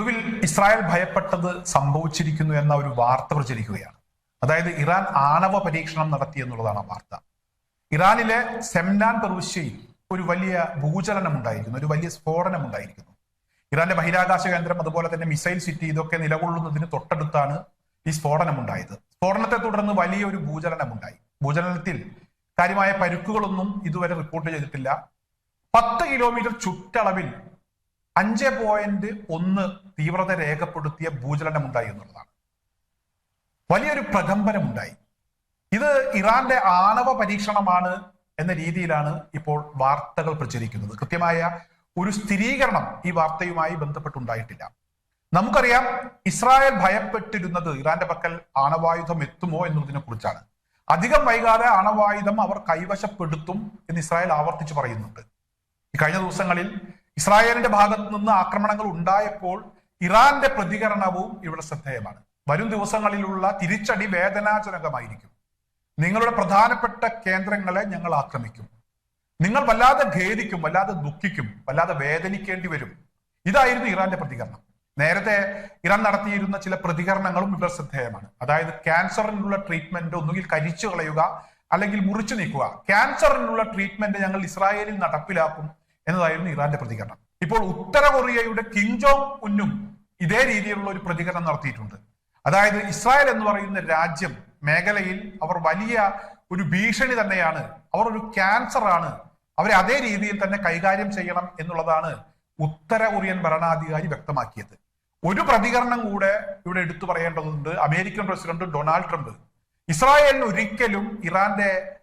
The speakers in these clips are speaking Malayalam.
ഒടുവിൽ ഇസ്രായേൽ ഭയപ്പെട്ടത് സംഭവിച്ചിരിക്കുന്നു എന്ന ഒരു വാർത്ത പ്രചരിക്കുകയാണ്. അതായത് ഇറാൻ ആണവ പരീക്ഷണം നടത്തി എന്നുള്ളതാണ് ആ വാർത്ത. ഇറാനിലെ സെംനാൻ പ്രവിശ്യയിൽ ഒരു വലിയ ഭൂചലനം ഉണ്ടായിരിക്കുന്നു ഒരു വലിയ സ്ഫോടനം ഉണ്ടായിരിക്കുന്നു ഇറാന്റെ ബഹിരാകാശ കേന്ദ്രം അതുപോലെ തന്നെ മിസൈൽ സിറ്റി ഇതൊക്കെ നിലകൊള്ളുന്നതിന് തൊട്ടടുത്താണ് ഈ സ്ഫോടനം ഉണ്ടായത് സ്ഫോടനത്തെ തുടർന്ന് വലിയൊരു ഭൂചലനം ഉണ്ടായി ഭൂചലനത്തിൽ കാര്യമായ പരുക്കുകളൊന്നും ഇതുവരെ റിപ്പോർട്ട് ചെയ്തിട്ടില്ല. പത്ത് കിലോമീറ്റർ ചുറ്റളവിൽ അഞ്ച് പോയിന്റ് ഒന്ന് തീവ്രത രേഖപ്പെടുത്തിയ ഭൂചലനം ഉണ്ടായി എന്നുള്ളതാണ്. വലിയൊരു പ്രകമ്പനമുണ്ടായി ഇത് ഇറാന്റെ ആണവ പരീക്ഷണമാണ് എന്ന രീതിയിലാണ് ഇപ്പോൾ വാർത്തകൾ പ്രചരിക്കുന്നത്. കൃത്യമായ ഒരു സ്ഥിരീകരണം ഈ വാർത്തയുമായി ബന്ധപ്പെട്ടുണ്ടായിട്ടില്ല. നമുക്കറിയാം ഇസ്രായേൽ ഭയപ്പെട്ടിരുന്നത് ഇറാന്റെ പക്കൽ ആണവായുധം എത്തുമോ എന്നതിനെ കുറിച്ചാണ്. അധികം വൈകാതെ ആണവായുധം അവർ കൈവശപ്പെടുത്തും എന്ന് ഇസ്രായേൽ ആവർത്തിച്ച് പറയുന്നുണ്ട്. കഴിഞ്ഞ ദിവസങ്ങളിൽ ഇസ്രായേലിന്റെ ഭാഗത്ത് നിന്ന് ആക്രമണങ്ങൾ ഉണ്ടായപ്പോൾ ഇറാന്റെ പ്രതികരണവും ഇവിടെ ശ്രദ്ധേയമാണ്. വരും ദിവസങ്ങളിലുള്ള തിരിച്ചടി വേദനാജനകമായിരിക്കും. നിങ്ങളുടെ പ്രധാനപ്പെട്ട കേന്ദ്രങ്ങളെ ഞങ്ങൾ ആക്രമിക്കും. നിങ്ങൾ വല്ലാതെ ഖേദിക്കും വല്ലാതെ ദുഃഖിക്കും വല്ലാതെ വേദനിക്കേണ്ടി വരും. ഇതായിരുന്നു ഇറാന്റെ പ്രതികരണം. നേരത്തെ ഇറാൻ നടത്തിയിരുന്ന ചില പ്രതികരണങ്ങളും ഇവിടെ ശ്രദ്ധേയമാണ്. അതായത് ക്യാൻസറിനുള്ള ട്രീറ്റ്മെന്റ് ഒന്നുകിൽ കരിച്ചു കളയുക അല്ലെങ്കിൽ മുറിച്ചു നീക്കുക. ക്യാൻസറിനുള്ള ട്രീറ്റ്മെന്റ് ഞങ്ങൾ ഇസ്രായേലിൽ നടപ്പിലാക്കും. എന്നതായിരുന്നു ഇറാന്റെ പ്രതികരണം. ഇപ്പോൾ ഉത്തര കൊറിയയുടെ കിം ജോങ് ഉന്നും ഇതേ രീതിയിലുള്ള ഒരു പ്രതികരണം നടത്തിയിട്ടുണ്ട്. അതായത് ഇസ്രായേൽ എന്ന് പറയുന്ന രാജ്യം മേഖലയിൽ അവർ വലിയ ഒരു ഭീഷണി തന്നെയാണ്. അവർ ഒരു ക്യാൻസർ ആണ്. അവരെ അതേ രീതിയിൽ തന്നെ കൈകാര്യം ചെയ്യണം എന്നുള്ളതാണ് ഉത്തര കൊറിയൻ ഭരണാധികാരി വ്യക്തമാക്കിയത്. ഒരു പ്രതികരണം കൂടെ ഇവിടെ എടുത്തു പറയേണ്ടതുണ്ട്. American president Donald Trump. ഇസ്രായേലിന് ഒരിക്കലും ഇറാന്റെ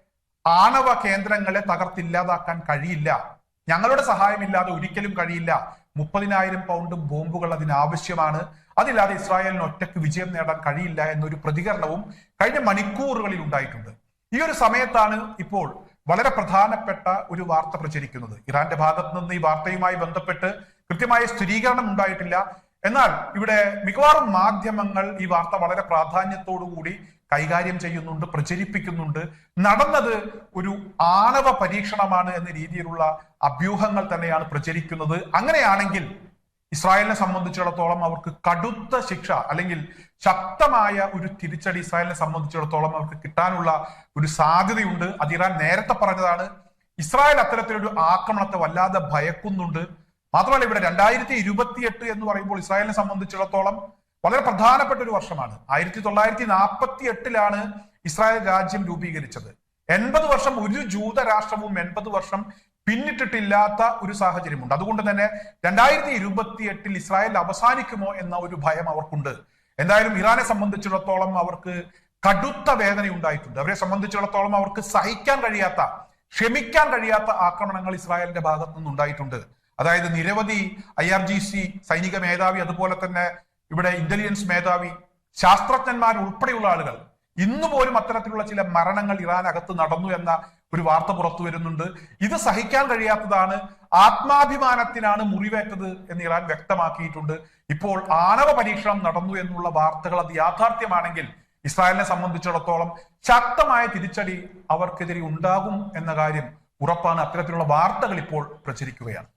ആണവ കേന്ദ്രങ്ങളെ തകർത്തില്ലാതാക്കാൻ കഴിയില്ല. ഞങ്ങളുടെ സഹായമില്ലാതെ ഒരിക്കലും കഴിയില്ല. മുപ്പതിനായിരം പൗണ്ടും ബോംബുകൾ അതിനാവശ്യമാണ്. അതില്ലാതെ ഇസ്രായേലിന് ഒറ്റയ്ക്ക് വിജയം നേടാൻ കഴിയില്ല എന്നൊരു പ്രതികരണവും കഴിഞ്ഞ മണിക്കൂറുകളിൽ ഉണ്ടായിട്ടുണ്ട്. ഈ ഒരു സമയത്താണ് ഇപ്പോൾ വളരെ പ്രധാനപ്പെട്ട ഒരു വാർത്ത പ്രചരിക്കുന്നത്. ഇറാന്റെ ഭാഗത്ത് നിന്ന് ഈ വാർത്തയുമായി ബന്ധപ്പെട്ട് കൃത്യമായ സ്ഥിരീകരണം ഉണ്ടായിട്ടില്ല. എന്നാൽ ഇവിടെ മിക്കവാറും മാധ്യമങ്ങൾ ഈ വാർത്ത വളരെ പ്രാധാന്യത്തോടുകൂടി കൈകാര്യം ചെയ്യുന്നുണ്ട് പ്രചരിപ്പിക്കുന്നുണ്ട്. നടന്നത് ഒരു ആണവ പരീക്ഷണമാണ് എന്ന രീതിയിലുള്ള അഭ്യൂഹങ്ങൾ തന്നെയാണ് പ്രചരിക്കുന്നത്. അങ്ങനെയാണെങ്കിൽ ഇസ്രായേലിനെ സംബന്ധിച്ചിടത്തോളം അവർക്ക് കടുത്ത ശിക്ഷ അല്ലെങ്കിൽ ശക്തമായ ഒരു തിരിച്ചടി ഇസ്രായേലിനെ സംബന്ധിച്ചിടത്തോളം അവർക്ക് കിട്ടാനുള്ള ഒരു സാധ്യതയുണ്ട്. അത് ഇറാൻ നേരത്തെ പറഞ്ഞതാണ് ഇസ്രായേൽ അത്തരത്തിലൊരു ആക്രമണത്തെ വല്ലാതെ ഭയക്കുന്നുണ്ട്. മാത്രമല്ല ഇവിടെ രണ്ടായിരത്തി ഇരുപത്തിയെട്ട് എന്ന് പറയുമ്പോൾ ഇസ്രായേലിനെ സംബന്ധിച്ചിടത്തോളം വളരെ പ്രധാനപ്പെട്ട ഒരു വർഷമാണ്. ആയിരത്തി തൊള്ളായിരത്തി നാൽപ്പത്തി എട്ടിലാണ് ഇസ്രായേൽ രാജ്യം രൂപീകരിച്ചത്. എൺപത് വർഷം ഒരു ജൂത രാഷ്ട്രവും എൺപത് വർഷം പിന്നിട്ടിട്ടില്ലാത്ത ഒരു സാഹചര്യമുണ്ട്. അതുകൊണ്ട് തന്നെ രണ്ടായിരത്തി ഇരുപത്തി എട്ടിൽ ഇസ്രായേൽ അവസാനിക്കുമോ എന്ന ഒരു ഭയം അവർക്കുണ്ട്. എന്തായാലും ഇറാനെ സംബന്ധിച്ചിടത്തോളം അവർക്ക് കടുത്ത വേദന ഉണ്ടായിട്ടുണ്ട്. അവരെ സംബന്ധിച്ചിടത്തോളം അവർക്ക് സഹിക്കാൻ കഴിയാത്ത ക്ഷമിക്കാൻ കഴിയാത്ത ആക്രമണങ്ങൾ ഇസ്രായേലിന്റെ ഭാഗത്തു നിന്നുണ്ടായിട്ടുണ്ട് അതായത് നിരവധി ഐ ആർ ജി സി സൈനിക മേധാവി അതുപോലെ തന്നെ ഇവിടെ ഇന്റലിജൻസ് മേധാവി ശാസ്ത്രജ്ഞന്മാർ ഉൾപ്പെടെയുള്ള ആളുകൾ. ഇന്ന് പോലും അത്തരത്തിലുള്ള ചില മരണങ്ങൾ ഇറാൻ അകത്ത് നടന്നു എന്ന ഒരു വാർത്ത പുറത്തു വരുന്നുണ്ട്. ഇത് സഹിക്കാൻ കഴിയാത്തതാണ് ആത്മാഭിമാനത്തിനാണ് മുറിവേറ്റത് എന്ന് ഇറാൻ വ്യക്തമാക്കിയിട്ടുണ്ട്. ഇപ്പോൾ ആണവ പരീക്ഷണം നടന്നു എന്നുള്ള വാർത്തകൾ അത് യാഥാർത്ഥ്യമാണെങ്കിൽ ഇസ്രായേലിനെ സംബന്ധിച്ചിടത്തോളം ശക്തമായ തിരിച്ചടി അവർക്കെതിരെ ഉണ്ടാകും എന്ന കാര്യം ഉറപ്പാണ്. അത്തരത്തിലുള്ള വാർത്തകൾ ഇപ്പോൾ പ്രചരിക്കുകയാണ്.